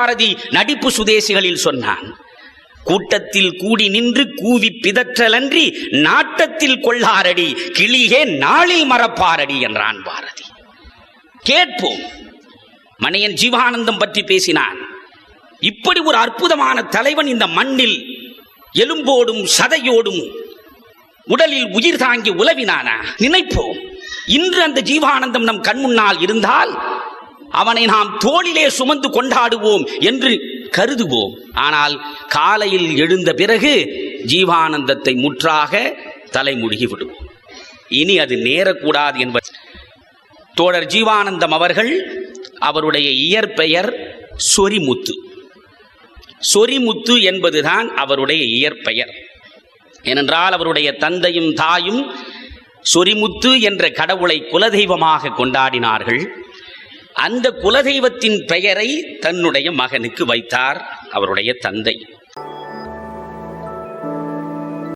பாரதி நடிப்பு சுதேசிகளில் சொன்னான் கூட்டத்தில் கூடி நின்று கூவி பிதற்றலன்றி நாட்டத்தில் கொள்ளாரடி கிளியே நாளில் மறப்பாரடி என்றான் பாரதி. கேட்போம். மணியன் ஜீவானந்தம் பற்றி பேசினான் இப்படி ஒரு அற்புதமான தலைவன் இந்த மண்ணில் எலும்போடும் சதையோடும் உடலில் உயிர் தாங்கி உலவினானா? நினைப்போம். இன்று அந்த ஜீவானந்தம் நம் கண்முன்னால் இருந்தால் அவனை நாம் தோளிலே சுமந்து கொண்டாடுவோம் என்று கருதுவோம். ஆனால் காலையில் எழுந்த பிறகு ஜீவானந்தத்தை முற்றாக தலைமுழுகி விடுவோம். இனி அது நேரக்கூடாது என்பது தோழர் ஜீவானந்தம் அவர்கள் அவருடைய இயற்பெயர் சொரிமுத்து. சொரிமுத்து என்பதுதான் அவருடைய இயற்பெயர். ஏனென்றால் அவருடைய தந்தையும் தாயும் சொரிமுத்து என்ற கடவுளை குலதெய்வமாக கொண்டாடினார்கள். அந்த குலதெய்வத்தின் பெயரை தன்னுடைய மகனுக்கு வைத்தார் அவருடைய தந்தை.